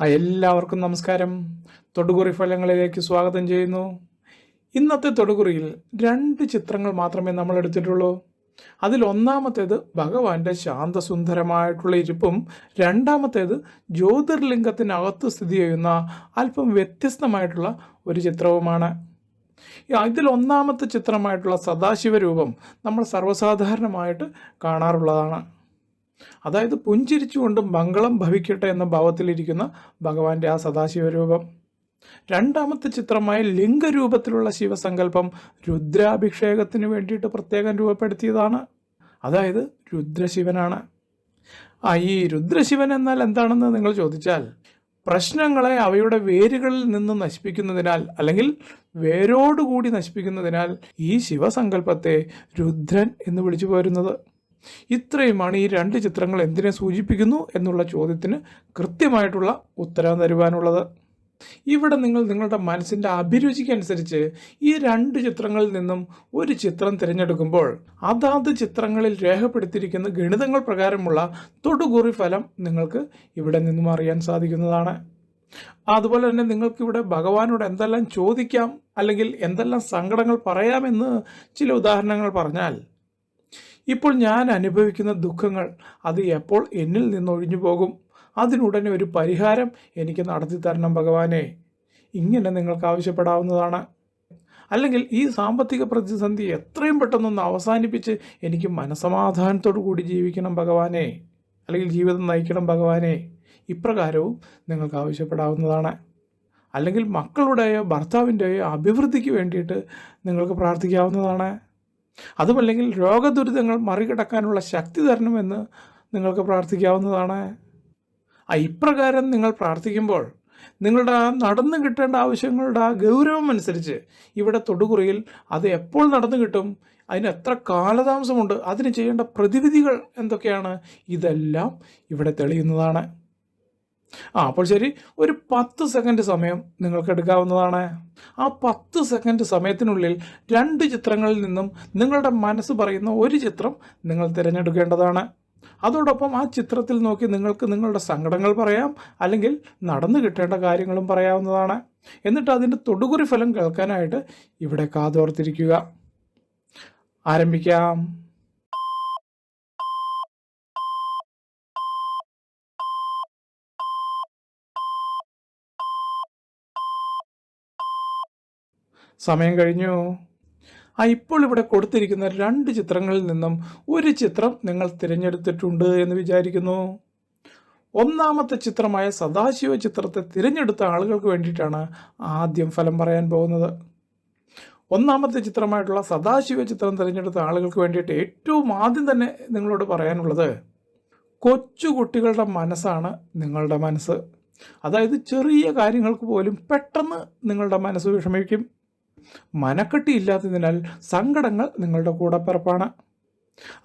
ആ എല്ലാവർക്കും നമസ്കാരം. തൊടുകുറി ഫലങ്ങളിലേക്ക് സ്വാഗതം ചെയ്യുന്നു. ഇന്നത്തെ തൊടുകുറിയിൽ രണ്ട് ചിത്രങ്ങൾ മാത്രമേ നമ്മൾ എടുത്തിട്ടുള്ളൂ. അതിൽ ഒന്നാമത്തേത് ഭഗവാന്റെ ശാന്തസുന്ദരമായിട്ടുള്ള ഇരിപ്പും രണ്ടാമത്തേത് ജ്യോതിർലിംഗത്തിനകത്ത് സ്ഥിതി ചെയ്യുന്ന അല്പം വ്യത്യസ്തമായിട്ടുള്ള ഒരു ചിത്രവുമാണ്. ഇതിൽ ഒന്നാമത്തെ ചിത്രമായിട്ടുള്ള സദാശിവരൂപം നമ്മൾ സർവസാധാരണമായിട്ട് കാണാറുള്ളതാണ്. അതായത് പുഞ്ചിരിച്ചുകൊണ്ട് മംഗളം ഭവിക്കട്ടെ എന്ന ഭാവത്തിലിരിക്കുന്ന ഭഗവാന്റെ ആ സദാശിവരൂപം. രണ്ടാമത്തെ ചിത്രമായ ലിംഗരൂപത്തിലുള്ള ശിവസങ്കല്പം രുദ്രാഭിഷേകത്തിന് വേണ്ടിയിട്ട് പ്രത്യേകം രൂപപ്പെടുത്തിയതാണ്. അതായത് രുദ്രശിവനാണ്. ആ ഈ രുദ്രശിവൻ എന്നാൽ എന്താണെന്ന് നിങ്ങൾ ചോദിച്ചാൽ പ്രശ്നങ്ങളെ അവയുടെ വേരുകളിൽ നിന്ന് നശിപ്പിക്കുന്നതിനാൽ അല്ലെങ്കിൽ വേരോടുകൂടി നശിപ്പിക്കുന്നതിനാൽ ഈ ശിവസങ്കല്പത്തെ രുദ്രൻ എന്ന് വിളിച്ചു പോരുന്നത്. ഇത്രയുമാണ് ഈ രണ്ട് ചിത്രങ്ങൾ എന്തിനെ സൂചിപ്പിക്കുന്നു എന്നുള്ള ചോദ്യത്തിന് കൃത്യമായിട്ടുള്ള ഉത്തരം തരുവാനുള്ളത്. ഇവിടെ നിങ്ങൾ നിങ്ങളുടെ മനസ്സിന്റെ അഭിരുചിക്കനുസരിച്ച് ഈ രണ്ട് ചിത്രങ്ങളിൽ നിന്നും ഒരു ചിത്രം തിരഞ്ഞെടുക്കുമ്പോൾ അതാത് ചിത്രങ്ങളിൽ രേഖപ്പെടുത്തിയിരിക്കുന്ന ഗണിതങ്ങൾ പ്രകാരമുള്ള തൊടുകുറി ഫലം നിങ്ങൾക്ക് ഇവിടെ നിന്നും അറിയാൻ സാധിക്കുന്നതാണ്. അതുപോലെ തന്നെ നിങ്ങൾക്കിവിടെ ഭഗവാനോട് എന്തെല്ലാം ചോദിക്കാം അല്ലെങ്കിൽ എന്തെല്ലാം സങ്കടങ്ങൾ പറയാമെന്ന് ചില ഉദാഹരണങ്ങൾ പറഞ്ഞാൽ ഇപ്പോൾ ഞാൻ അനുഭവിക്കുന്ന ദുഃഖങ്ങൾ അത് എപ്പോൾ എന്നിൽ നിന്നൊഴിഞ്ഞു പോകും? അതിനുടനെ ഒരു പരിഹാരം എനിക്ക് നടത്തി തരണം ഭഗവാനെ. ഇങ്ങനെ നിങ്ങൾക്ക് ആവശ്യപ്പെടാവുന്നതാണ്. അല്ലെങ്കിൽ ഈ സാമ്പത്തിക പ്രതിസന്ധി എത്രയും പെട്ടെന്നൊന്ന് അവസാനിപ്പിച്ച് എനിക്ക് മനസമാധാനത്തോടു കൂടി ജീവിക്കണം ഭഗവാനെ. അല്ലെങ്കിൽ ജീവിതം നയിക്കണം ഭഗവാനെ. ഇപ്രകാരവും നിങ്ങൾക്ക് ആവശ്യപ്പെടാവുന്നതാണ്. അല്ലെങ്കിൽ മക്കളുടെയോ ഭർത്താവിന്റെയോ അഭിവൃദ്ധിക്ക് വേണ്ടിയിട്ട് നിങ്ങൾക്ക് പ്രാർത്ഥിക്കാവുന്നതാണ്. അതുമല്ലെങ്കിൽ രോഗദുരിതങ്ങൾ മറികടക്കാനുള്ള ശക്തി തരണമെന്ന് നിങ്ങൾക്ക് പ്രാർത്ഥിക്കാവുന്നതാണ്. ഇപ്രകാരം നിങ്ങൾ പ്രാർത്ഥിക്കുമ്പോൾ നിങ്ങളുടെ നടന്നു കിട്ടേണ്ട ആവശ്യങ്ങളുടെ ഗൗരവം അനുസരിച്ച് ഇവിടെ തൊടുകുറിയിൽ അത് എപ്പോൾ നടന്നു കിട്ടും അതിന് എത്ര കാലതാമസമുണ്ട് അതിന് ചെയ്യേണ്ട പ്രതിവിധികൾ എന്തൊക്കെയാണ് ഇതെല്ലാം ഇവിടെ തെളിയുന്നതാണ്. ആ അപ്പോൾ ശരി. ഒരു പത്ത് സെക്കൻഡ് സമയം നിങ്ങൾക്ക് എടുക്കാവുന്നതാണ്. ആ പത്ത് സെക്കൻഡ് സമയത്തിനുള്ളിൽ രണ്ട് ചിത്രങ്ങളിൽ നിന്നും നിങ്ങളുടെ മനസ്സ് പറയുന്ന ഒരു ചിത്രം നിങ്ങൾ തിരഞ്ഞെടുക്കേണ്ടതാണ്. അതോടൊപ്പം ആ ചിത്രത്തിൽ നോക്കി നിങ്ങൾക്ക് നിങ്ങളുടെ സങ്കടങ്ങൾ പറയാം അല്ലെങ്കിൽ നടന്നു കിട്ടേണ്ട കാര്യങ്ങളും പറയാവുന്നതാണ്. എന്നിട്ട് അതിന്റെ തൊടുകുറി ഫലം കേൾക്കാനായിട്ട് ഇവിടെ കാതോർത്തിരിക്കുക. ആരംഭിക്കാം. സമയം കഴിഞ്ഞു. ആ ഇപ്പോൾ ഇവിടെ കൊടുത്തിരിക്കുന്ന രണ്ട് ചിത്രങ്ങളിൽ നിന്നും ഒരു ചിത്രം നിങ്ങൾ തിരഞ്ഞെടുത്തിട്ടുണ്ട് എന്ന് വിചാരിക്കുന്നു. ഒന്നാമത്തെ ചിത്രമായ സദാശിവ ചിത്രത്തെ തിരഞ്ഞെടുത്ത ആളുകൾക്ക് വേണ്ടിയിട്ടാണ് ആദ്യം ഫലം പറയാൻ പോകുന്നത്. ഒന്നാമത്തെ ചിത്രമായിട്ടുള്ള സദാശിവ ചിത്രം തിരഞ്ഞെടുത്ത ആളുകൾക്ക് വേണ്ടിയിട്ട് ഏറ്റവും ആദ്യം തന്നെ നിങ്ങളോട് പറയാനുള്ളത് കൊച്ചുകുട്ടികളുടെ മനസ്സാണ് നിങ്ങളുടെ മനസ്സ്. അതായത് ചെറിയ കാര്യങ്ങൾക്ക് പോലും പെട്ടെന്ന് നിങ്ങളുടെ മനസ്സ് വിഷമിക്കും. മനക്കെട്ടിയില്ലാത്തതിനാൽ സങ്കടങ്ങൾ നിങ്ങളുടെ കൂടപ്പിറപ്പാണ്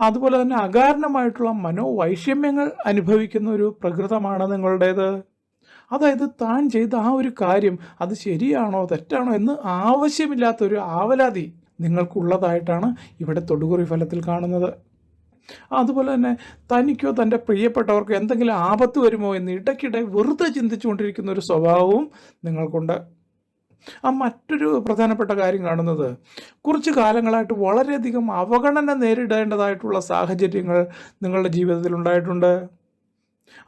അതുപോലെ തന്നെ അകാരണമായിട്ടുള്ള മനോവൈഷമ്യങ്ങൾ അനുഭവിക്കുന്ന ഒരു പ്രകൃതമാണ് നിങ്ങളുടേത്. അതായത് താൻ ചെയ്ത ആ ഒരു കാര്യം അത് ശരിയാണോ തെറ്റാണോ എന്ന് ആവശ്യമില്ലാത്തൊരു ആവലാതി നിങ്ങൾക്കുള്ളതായിട്ടാണ് ഇവിടെ തൊടുകുറി ഫലത്തിൽ കാണുന്നത്. അതുപോലെ തന്നെ തനിക്കോ തന്റെ പ്രിയപ്പെട്ടവർക്കോ എന്തെങ്കിലും ആപത്ത് വരുമോ എന്ന് ഇടയ്ക്കിടെ വെറുതെ ചിന്തിച്ചുകൊണ്ടിരിക്കുന്ന ഒരു സ്വഭാവവും നിങ്ങൾക്കുണ്ട്. ആ മറ്റൊരു പ്രധാനപ്പെട്ട കാര്യം കാണുന്നത് കുറച്ച് കാലങ്ങളായിട്ട് വളരെയധികം അവഗണന നേരിടേണ്ടതായിട്ടുള്ള സാഹചര്യങ്ങൾ നിങ്ങളുടെ ജീവിതത്തിൽ ഉണ്ടായിട്ടുണ്ട്.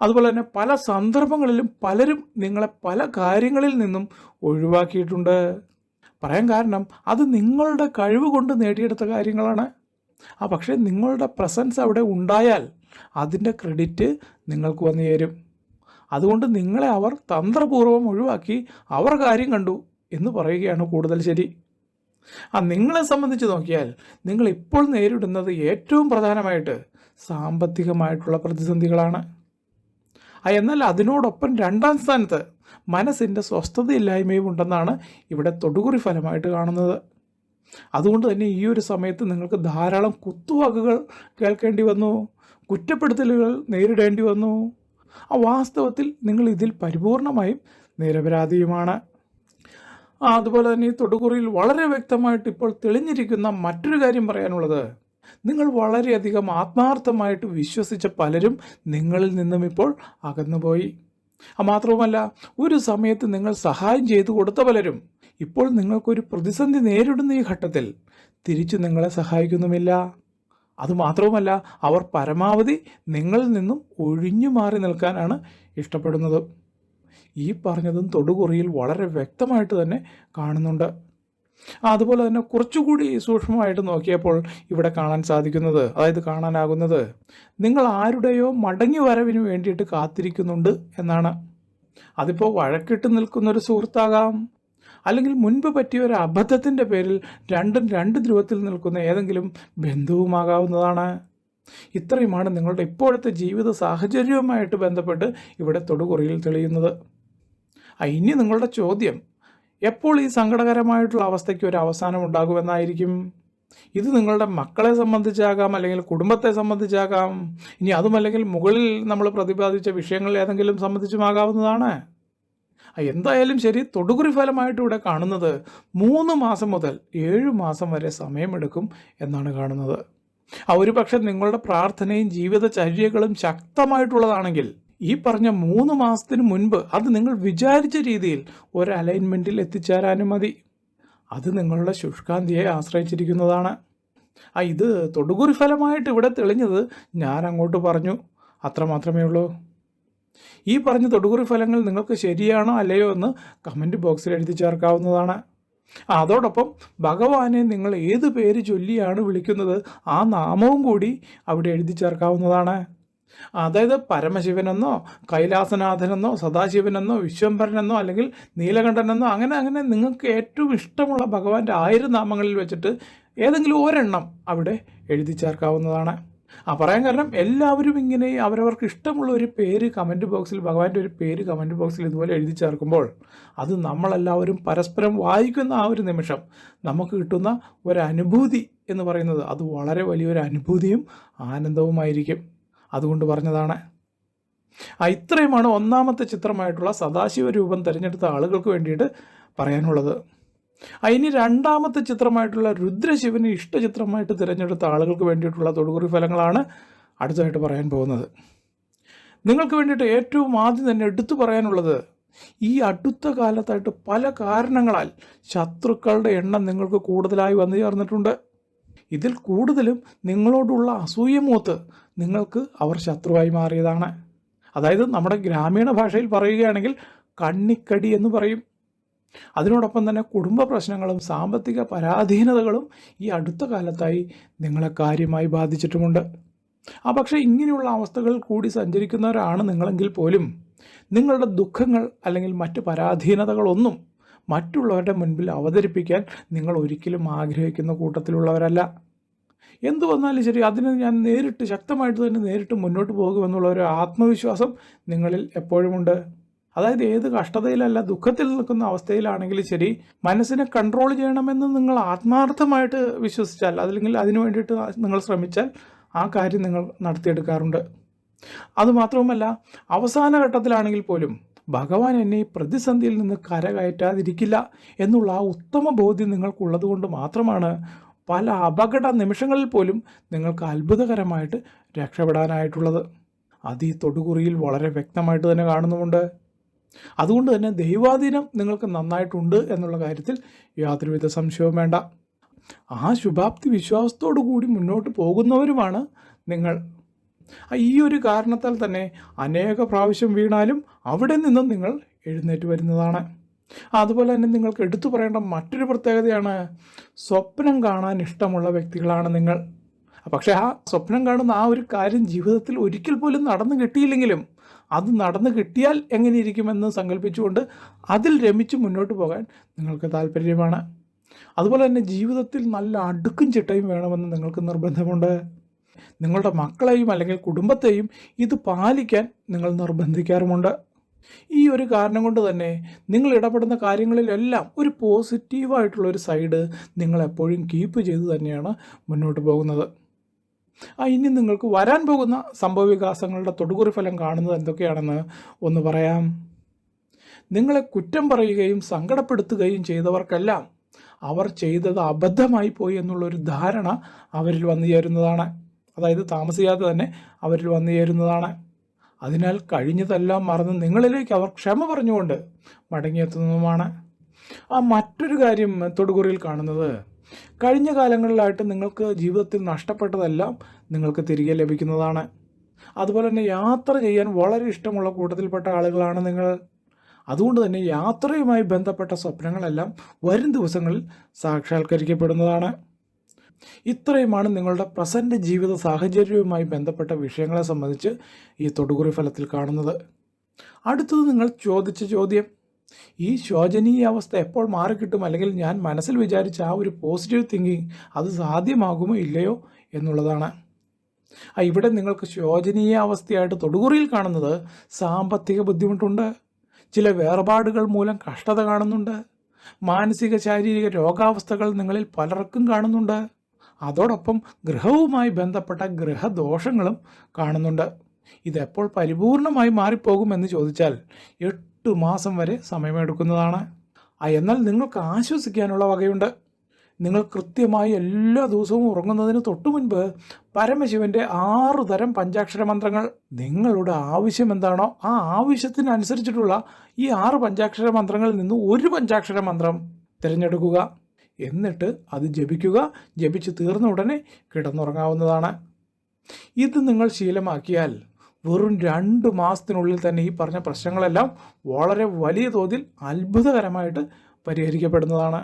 അതുപോലെ തന്നെ പല സന്ദർഭങ്ങളിലും പലരും നിങ്ങളെ പല കാര്യങ്ങളിൽ നിന്നും ഒഴിവാക്കിയിട്ടുണ്ട്. പറയാൻ കാരണം അത് നിങ്ങളുടെ കഴിവ് കൊണ്ട് നേടിയെടുത്ത കാര്യങ്ങളാണ്. ആ പക്ഷേ നിങ്ങളുടെ പ്രസൻസ് അവിടെ ഉണ്ടായാൽ അതിന്റെ ക്രെഡിറ്റ് നിങ്ങൾക്ക് വന്നു തരും അതുകൊണ്ട് നിങ്ങളെ അവർ തന്ത്രപൂർവം ഒഴിവാക്കി അവർ കാര്യം കണ്ടു. എന്ന് പറയുകയാണ് കൂടുതൽ ശരി. ആ നിങ്ങളെ സംബന്ധിച്ച് നോക്കിയാൽ നിങ്ങൾ ഇപ്പോൾ നേരിടുന്നത് ഏറ്റവും പ്രധാനമായിട്ട് സാമ്പത്തികമായിട്ടുള്ള പ്രതിസന്ധികളാണ്. ആ എന്നാൽ അതിനോടൊപ്പം രണ്ടാം സ്ഥാനത്ത് മനസ്സിന്റെ സ്വസ്ഥതയില്ലായ്മയും ഉണ്ടെന്നാണ് ഇവിടെ തൊടുകുറി ഫലമായിട്ട് കാണുന്നത്. അതുകൊണ്ട് തന്നെ ഈ ഒരു സമയത്ത് നിങ്ങൾക്ക് ധാരാളം കുത്തുവാക്കുകൾ കേൾക്കേണ്ടി വന്നു കുറ്റപ്പെടുത്തലുകൾ നേരിടേണ്ടി വന്നു. ആ വാസ്തവത്തിൽ നിങ്ങൾ ഇതിൽ പരിപൂർണമായും നിരപരാധിയുമാണ്. അതുപോലെ തന്നെ ഈ തൊടുകുറിയിൽ വളരെ വ്യക്തമായിട്ട് ഇപ്പോൾ തെളിഞ്ഞിരിക്കുന്ന മറ്റൊരു കാര്യം പറയാനുള്ളത്. നിങ്ങൾ വളരെയധികം ആത്മാർത്ഥമായിട്ട് വിശ്വസിച്ച പലരും നിങ്ങളിൽ നിന്നും ഇപ്പോൾ അകന്നുപോയി. മാത്രവുമല്ല ഒരു സമയത്ത് നിങ്ങൾ സഹായം ചെയ്തു കൊടുത്ത പലരും ഇപ്പോൾ നിങ്ങൾക്കൊരു പ്രതിസന്ധി നേരിടുന്ന ഈ ഘട്ടത്തിൽ തിരിച്ചു നിങ്ങളെ സഹായിക്കുന്നുമില്ല. അതുമാത്രവുമല്ല അവർ പരമാവധി നിങ്ങളിൽ നിന്നും ഒഴിഞ്ഞു മാറി നിൽക്കാനാണ് ഇഷ്ടപ്പെടുന്നത്. ഈ പറഞ്ഞതും തൊടുകുറിയിൽ വളരെ വ്യക്തമായിട്ട് തന്നെ കാണുന്നുണ്ട്. അതുപോലെ തന്നെ കുറച്ചുകൂടി സൂക്ഷ്മമായിട്ട് നോക്കിയപ്പോൾ ഇവിടെ കാണാൻ സാധിക്കുന്നത് അതായത് കാണാനാകുന്നത് നിങ്ങൾ ആരുടെയോ മടങ്ങി വരവിന് വേണ്ടിയിട്ട് കാത്തിരിക്കുന്നുണ്ട് എന്നാണ്. അതിപ്പോൾ വഴക്കിട്ട് നിൽക്കുന്നൊരു സുഹൃത്താകാം അല്ലെങ്കിൽ മുൻപ് പറ്റിയ ഒരു അബദ്ധത്തിന്റെ പേരിൽ രണ്ടും രണ്ട് ധ്രുവത്തിൽ നിൽക്കുന്ന ഏതെങ്കിലും ബന്ധുവുമാകാവുന്നതാണ്. ഇത്രയുമാണ് നിങ്ങളുടെ ഇപ്പോഴത്തെ ജീവിത സാഹചര്യവുമായിട്ട് ബന്ധപ്പെട്ട് ഇവിടെ തൊടുകുറിയിൽ തെളിയുന്നത്. ഇനി നിങ്ങളുടെ ചോദ്യം എപ്പോൾ ഈ സങ്കടകരമായിട്ടുള്ള അവസ്ഥയ്ക്ക് ഒരു അവസാനം ഉണ്ടാകുമെന്നായിരിക്കും? ഇത് നിങ്ങളുടെ മക്കളെ സംബന്ധിച്ചാകാം അല്ലെങ്കിൽ കുടുംബത്തെ സംബന്ധിച്ചാകാം ഇനി അതുമല്ലെങ്കിൽ മുകളിൽ നമ്മൾ പ്രതിപാദിച്ച വിഷയങ്ങൾ ഏതെങ്കിലും സംബന്ധിച്ചുമാകാവുന്നതാണ്. എന്തായാലും ശരി തൊടുകുറി ഫലമായിട്ട് ഇവിടെ കാണുന്നത് മൂന്ന് മാസം മുതൽ ഏഴ് മാസം വരെ സമയമെടുക്കും എന്നാണ് കാണുന്നത്. ആ ഒരു പക്ഷെ നിങ്ങളുടെ പ്രാർത്ഥനയും ജീവിതചര്യകളും ശക്തമായിട്ടുള്ളതാണെങ്കിൽ ഈ പറഞ്ഞ മൂന്ന് മാസത്തിന് മുൻപ് അത് നിങ്ങൾ വിചാരിച്ച രീതിയിൽ ഒരു അലൈൻമെന്റിൽ എത്തിച്ചേരാനും മതി. അത് നിങ്ങളുടെ ശുഷ്കാന്തിയെ ആശ്രയിച്ചിരിക്കുന്നതാണ്. ആ ഇത് തൊടുകുറി ഫലമായിട്ട് ഇവിടെ തെളിഞ്ഞത് ഞാൻ അങ്ങോട്ട് പറഞ്ഞു. അത്ര മാത്രമേ ഉള്ളൂ. ഈ പറഞ്ഞ തൊടുകുറി ഫലങ്ങൾ നിങ്ങൾക്ക് ശരിയാണോ അല്ലയോ എന്ന് കമന്റ് ബോക്സിൽ എഴുതി ചേർക്കാവുന്നതാണ്. അതോടൊപ്പം ഭഗവാനെ നിങ്ങൾ ഏത് പേര് ചൊല്ലിയാണ് വിളിക്കുന്നത് ആ നാമവും കൂടി അവിടെ എഴുതി ചേർക്കാവുന്നതാണ്. അതായത് പരമശിവനെന്നോ കൈലാസനാഥനെന്നോ സദാശിവനെന്നോ വിശ്വംഭരനെന്നോ അല്ലെങ്കിൽ നീലകണ്ഠനെന്നോ അങ്ങനെ അങ്ങനെ നിങ്ങൾക്ക് ഏറ്റവും ഇഷ്ടമുള്ള ഭഗവാന്റെ ആയിരം നാമങ്ങളിൽ വെച്ചിട്ട് ഏതെങ്കിലും ഒരെണ്ണം അവിടെ എഴുതി ചേർക്കാവുന്നതാണ്. ആ പറയാൻ കാരണം എല്ലാവരും ഇങ്ങനെ അവരവർക്ക് ഇഷ്ടമുള്ള ഒരു പേര് കമന്റ് ബോക്സിൽ ഭഗവാന്റെ ഒരു പേര് കമന്റ് ബോക്സിൽ ഇതുപോലെ എഴുതി ചേർക്കുമ്പോൾ അത് നമ്മളെല്ലാവരും പരസ്പരം വായിക്കുന്ന ആ ഒരു നിമിഷം നമുക്ക് കിട്ടുന്ന ഒരനുഭൂതി എന്ന് പറയുന്നത് അത് വളരെ വലിയൊരു അനുഭൂതിയും ആനന്ദവുമായിരിക്കും. അതുകൊണ്ട് പറഞ്ഞതാണ്. ആ ഇത്രയുമാണ് ഒന്നാമത്തെ ചിത്രമായിട്ടുള്ള സദാശിവ രൂപം തിരഞ്ഞെടുത്ത ആളുകൾക്ക് വേണ്ടിയിട്ട് പറയാനുള്ളത്. ഇനി രണ്ടാമത്തെ ചിത്രമായിട്ടുള്ള രുദ്രശിവന് ഇഷ്ടചിത്രമായിട്ട് തിരഞ്ഞെടുത്ത ആളുകൾക്ക് വേണ്ടിയിട്ടുള്ള തൊടുകുറി ഫലങ്ങളാണ് അടുത്തതായിട്ട് പറയാൻ പോകുന്നത്. നിങ്ങൾക്ക് വേണ്ടിയിട്ട് ഏറ്റവും ആദ്യം തന്നെ എടുത്തു പറയാനുള്ളത് ഈ അടുത്ത കാലത്തായിട്ട് പല കാരണങ്ങളാൽ ശത്രുക്കളുടെ എണ്ണം നിങ്ങൾക്ക് കൂടുതലായി വന്നു ചേർന്നിട്ടുണ്ട്. ഇതിൽ കൂടുതലും നിങ്ങളോടുള്ള അസൂയമൂത്ത് നിങ്ങൾക്ക് അവർ ശത്രുവായി മാറിയതാണ്. അതായത് നമ്മുടെ ഗ്രാമീണ ഭാഷയിൽ പറയുകയാണെങ്കിൽ കണ്ണിക്കടി എന്ന് പറയും. അതിനോടൊപ്പം തന്നെ കുടുംബ പ്രശ്നങ്ങളും സാമ്പത്തിക പരാധീനതകളും ഈ അടുത്ത കാലത്തായി നിങ്ങളെ കാര്യമായി ബാധിച്ചിട്ടുമുണ്ട്. ആ പക്ഷേ ഇങ്ങനെയുള്ള അവസ്ഥകൾ കൂടി സഞ്ചരിക്കുന്നവരാണ് നിങ്ങളെങ്കിൽ പോലും നിങ്ങളുടെ ദുഃഖങ്ങൾ അല്ലെങ്കിൽ മറ്റ് പരാധീനതകളൊന്നും മറ്റുള്ളവരുടെ മുൻപിൽ അവതരിപ്പിക്കാൻ നിങ്ങൾ ഒരിക്കലും ആഗ്രഹിക്കുന്ന കൂട്ടത്തിലുള്ളവരല്ല. എന്തു വന്നാലും ശരി അതിന് ഞാൻ നേരിട്ട് ശക്തമായിട്ട് തന്നെ നേരിട്ട് മുന്നോട്ട് പോകുമെന്നുള്ള ഒരു ആത്മവിശ്വാസം നിങ്ങളിൽ എപ്പോഴുമുണ്ട്. അതായത് ഏത് കഷ്ടതയിലല്ല ദുഃഖത്തിൽ നിൽക്കുന്ന അവസ്ഥയിലാണെങ്കിലും ശരി മനസ്സിനെ കൺട്രോൾ ചെയ്യണമെന്ന് നിങ്ങൾ ആത്മാർത്ഥമായിട്ട് വിശ്വസിച്ചാൽ അല്ലെങ്കിൽ അതിനു വേണ്ടിയിട്ട് നിങ്ങൾ ശ്രമിച്ചാൽ ആ കാര്യം നിങ്ങൾ നടത്തിയെടുക്കാറുണ്ട്. അതുമാത്രവുമല്ല അവസാന ഘട്ടത്തിലാണെങ്കിൽ പോലും ഭഗവാൻ എന്നെ പ്രതിസന്ധിയിൽ നിന്ന് കരകയറ്റാതിരിക്കില്ല എന്നുള്ള ആ ഉത്തമ ബോധ്യം നിങ്ങൾക്കുള്ളത് കൊണ്ട് മാത്രമാണ് പല അപകട നിമിഷങ്ങളിൽ പോലും നിങ്ങൾക്ക് അത്ഭുതകരമായിട്ട് രക്ഷപ്പെടാനായിട്ടുള്ളത്. അത് ഈ തൊടുകുറിയിൽ വളരെ വ്യക്തമായിട്ട് തന്നെ കാണുന്നുമുണ്ട്. അതുകൊണ്ട് തന്നെ ദൈവാധീനം നിങ്ങൾക്ക് നന്നായിട്ടുണ്ട് എന്നുള്ള കാര്യത്തിൽ യാതൊരുവിധ സംശയവും വേണ്ട. ആ ശുഭാപ്തി വിശ്വാസത്തോടു കൂടി മുന്നോട്ട് പോകുന്നവരുമാണ് നിങ്ങൾ. ഈ ഒരു കാരണത്താൽ തന്നെ അനേക പ്രാവശ്യം വീണാലും അവിടെ നിന്നും നിങ്ങൾ എഴുന്നേറ്റ് വരുന്നതാണ്. അതുപോലെ തന്നെ നിങ്ങൾക്ക് എടുത്തു പറയേണ്ട മറ്റൊരു പ്രത്യേകതയാണ് സ്വപ്നം കാണാൻ ഇഷ്ടമുള്ള വ്യക്തികളാണ് നിങ്ങൾ. പക്ഷേ ആ സ്വപ്നം കാണുന്ന ആ ഒരു കാര്യം ജീവിതത്തിൽ ഒരിക്കൽ പോലും നടന്നു കിട്ടിയില്ലെങ്കിലും അത് നടന്നു കിട്ടിയാൽ എങ്ങനെയിരിക്കുമെന്ന് സങ്കല്പിച്ചുകൊണ്ട് അതിൽ രമിച്ച് മുന്നോട്ട് പോകാൻ നിങ്ങൾക്ക് താല്പര്യമാണ് അതുപോലെ തന്നെ ജീവിതത്തിൽ നല്ല അടുക്കും ചിട്ടയും വേണമെന്ന് നിങ്ങൾക്ക് നിർബന്ധമുണ്ട്. നിങ്ങളുടെ മക്കളെയും അല്ലെങ്കിൽ കുടുംബത്തെയും ഇത് പാലിക്കാൻ നിങ്ങൾ നിർബന്ധിക്കാറുമുണ്ട്. ഈ ഒരു കാരണം കൊണ്ട് തന്നെ നിങ്ങൾ ഇടപെടുന്ന കാര്യങ്ങളിലെല്ലാം ഒരു പോസിറ്റീവായിട്ടുള്ള ഒരു സൈഡ് നിങ്ങൾ എപ്പോഴും കീപ്പ് ചെയ്ത് തന്നെയാണ് മുന്നോട്ട് പോകുന്നത്. ആ ഇനി നിങ്ങൾക്ക് വരാൻ പോകുന്ന സംഭവവികാസങ്ങളുടെ തൊടുകുറി ഫലം കാണുന്നത് എന്തൊക്കെയാണെന്ന് ഒന്ന് പറയാം. നിങ്ങളെ കുറ്റം പറയുകയും സങ്കടപ്പെടുത്തുകയും ചെയ്തവർക്കെല്ലാം അവർ ചെയ്തത് അബദ്ധമായി പോയി എന്നുള്ളൊരു ധാരണ അവരിൽ വന്നു ചേരുന്നതാണ്. അതായത് താമസിയാതെ തന്നെ അവരിൽ വന്നു ചേരുന്നതാണ്. അതിനാൽ കഴിഞ്ഞതെല്ലാം മറന്ന് നിങ്ങളിലേക്ക് അവർ ക്ഷമ പറഞ്ഞുകൊണ്ട് മടങ്ങിയെത്തുന്നതുമാണ്. ആ മറ്റൊരു കാര്യം തൊടുകുറിയിൽ കാണുന്നത്. കഴിഞ്ഞ കാലങ്ങളിലായിട്ട് നിങ്ങൾക്ക് ജീവിതത്തിൽ നഷ്ടപ്പെട്ടതെല്ലാം നിങ്ങൾക്ക് തിരികെ ലഭിക്കുന്നതാണ്. അതുപോലെ തന്നെ യാത്ര ചെയ്യാൻ വളരെ ഇഷ്ടമുള്ള കൂട്ടത്തിൽപ്പെട്ട ആളുകളാണ് നിങ്ങൾ. അതുകൊണ്ട് തന്നെ യാത്രയുമായി ബന്ധപ്പെട്ട സ്വപ്നങ്ങളെല്ലാം വരും ദിവസങ്ങളിൽ സാക്ഷാത്കരിക്കപ്പെടുന്നതാണ്. ഇത്രയുമാണ് നിങ്ങളുടെ പ്രസന്റ് ജീവിത സാഹചര്യവുമായി ബന്ധപ്പെട്ട വിഷയങ്ങളെ സംബന്ധിച്ച് ഈ തൊടുകുറി ഫലത്തിൽ കാണുന്നത്. അടുത്തത് നിങ്ങൾ ചോദിച്ച ചോദ്യം ഈ ശോചനീയ അവസ്ഥ എപ്പോൾ മാറിക്കിട്ടും? അല്ലെങ്കിൽ ഞാൻ മനസ്സിൽ വിചാരിച്ച ആ ഒരു പോസിറ്റീവ് തിങ്കിങ് അത് സാധ്യമാകുമോ ഇല്ലയോ? എന്നുള്ളതാണ്. ആ ഇവിടെ നിങ്ങൾക്ക് ശോചനീയ അവസ്ഥയായിട്ട് തൊടുകുറിയിൽ കാണുന്നത് സാമ്പത്തിക ബുദ്ധിമുട്ടുണ്ട് ചില വേർപാടുകൾ മൂലം കഷ്ടത കാണുന്നുണ്ട് മാനസിക ശാരീരിക രോഗാവസ്ഥകൾ നിങ്ങളിൽ പലർക്കും കാണുന്നുണ്ട് അതോടൊപ്പം ഗ്രഹവുമായി ബന്ധപ്പെട്ട ഗ്രഹദോഷങ്ങളും കാണുന്നുണ്ട്. ഇതെപ്പോൾ പരിപൂർണമായി മാറിപ്പോകുമെന്ന് ചോദിച്ചാൽ എട്ട് മാസം വരെ സമയമെടുക്കുന്നതാണ്. എന്നാൽ നിങ്ങൾക്ക് ആശ്വസിക്കാനുള്ള വകയുണ്ട്. നിങ്ങൾ കൃത്യമായി എല്ലാ ദിവസവും ഉറങ്ങുന്നതിന് തൊട്ടു മുൻപ് പരമശിവന്റെ ആറു തരം പഞ്ചാക്ഷര മന്ത്രങ്ങൾ. നിങ്ങളുടെ ആവശ്യം എന്താണോ ആ ആവശ്യത്തിനനുസരിച്ചിട്ടുള്ള ഈ ആറ് പഞ്ചാക്ഷര മന്ത്രങ്ങളിൽ നിന്ന് ഒരു പഞ്ചാക്ഷര മന്ത്രം തിരഞ്ഞെടുക്കുക. എന്നിട്ട് അത് ജപിക്കുക. ജപിച്ച് തീർന്ന ഉടനെ കിടന്നുറങ്ങാവുന്നതാണ്. ഇത് നിങ്ങൾ ശീലമാക്കിയാൽ വെറും രണ്ട് മാസത്തിനുള്ളിൽ തന്നെ ഈ പറഞ്ഞ പ്രശ്നങ്ങളെല്ലാം വളരെ വലിയ തോതിൽ അത്ഭുതകരമായിട്ട് പരിഹരിക്കപ്പെടുന്നതാണ്.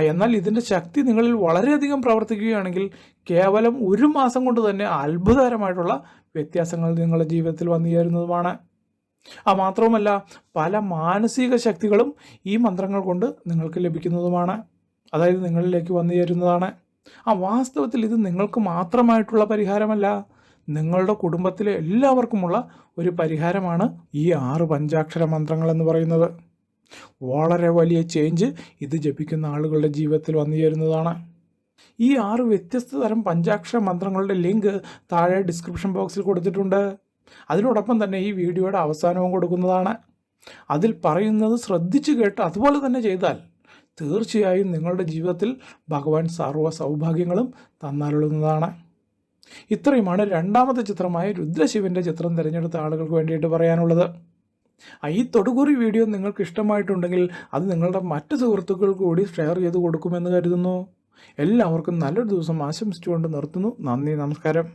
എന്നാൽ ഇതിന്റെ ശക്തി നിങ്ങളിൽ വളരെയധികം പ്രവർത്തിക്കുകയാണെങ്കിൽ കേവലം ഒരു മാസം കൊണ്ട് തന്നെ അത്ഭുതകരമായിട്ടുള്ള വ്യത്യാസങ്ങൾ നിങ്ങളുടെ ജീവിതത്തിൽ വന്നു ചേരുന്നതുമാണ്. ആ മാത്രവുമല്ല പല മാനസിക ശക്തികളും ഈ മന്ത്രങ്ങൾ കൊണ്ട് നിങ്ങൾക്ക് ലഭിക്കുന്നതുമാണ്. അതായത് നിങ്ങളിലേക്ക് വന്നു ചേരുന്നതാണ്. ആ വാസ്തവത്തിൽ ഇത് നിങ്ങൾക്ക് മാത്രമായിട്ടുള്ള പരിഹാരമല്ല. നിങ്ങളുടെ കുടുംബത്തിലെ എല്ലാവർക്കുമുള്ള ഒരു പരിഹാരമാണ് ഈ ആറ് പഞ്ചാക്ഷര മന്ത്രങ്ങൾ എന്ന് പറയുന്നത്. വളരെ വലിയ ചേഞ്ച് ഇത് ജപിക്കുന്ന ആളുകളുടെ ജീവിതത്തിൽ വന്നു ചേരുന്നതാണ്. ഈ ആറ് വ്യത്യസ്ത തരം പഞ്ചാക്ഷര മന്ത്രങ്ങളുടെ ലിങ്ക് താഴെ ഡിസ്ക്രിപ്ഷൻ ബോക്സിൽ കൊടുത്തിട്ടുണ്ട്. അതിനോടൊപ്പം തന്നെ ഈ വീഡിയോയുടെ അവസാനവും കൊടുക്കുന്നതാണ്. അതിൽ പറയുന്നത് ശ്രദ്ധിച്ചു കേട്ട് അതുപോലെ തന്നെ ചെയ്താൽ തീർച്ചയായും നിങ്ങളുടെ ജീവിതത്തിൽ ഭഗവാൻ സർവ സൗഭാഗ്യങ്ങളും തന്നാലുള്ളതാണ്. ഇത്രയുമാണ് രണ്ടാമത്തെ ചിത്രമായ രുദ്രശിവന്റെ ചിത്രം തിരഞ്ഞെടുത്ത ആളുകൾക്ക് വേണ്ടിയിട്ട് പറയാനുള്ളത്. ഈ തൊടുകുറി വീഡിയോ നിങ്ങൾക്ക് ഇഷ്ടമായിട്ടുണ്ടെങ്കിൽ അത് നിങ്ങളുടെ മറ്റ് സുഹൃത്തുക്കൾ കൂടി ഷെയർ ചെയ്ത് കൊടുക്കുമെന്ന് കരുതുന്നു. എല്ലാവർക്കും നല്ലൊരു ദിവസം ആശംസിച്ചുകൊണ്ട് നിർത്തുന്നു. നന്ദി നമസ്കാരം.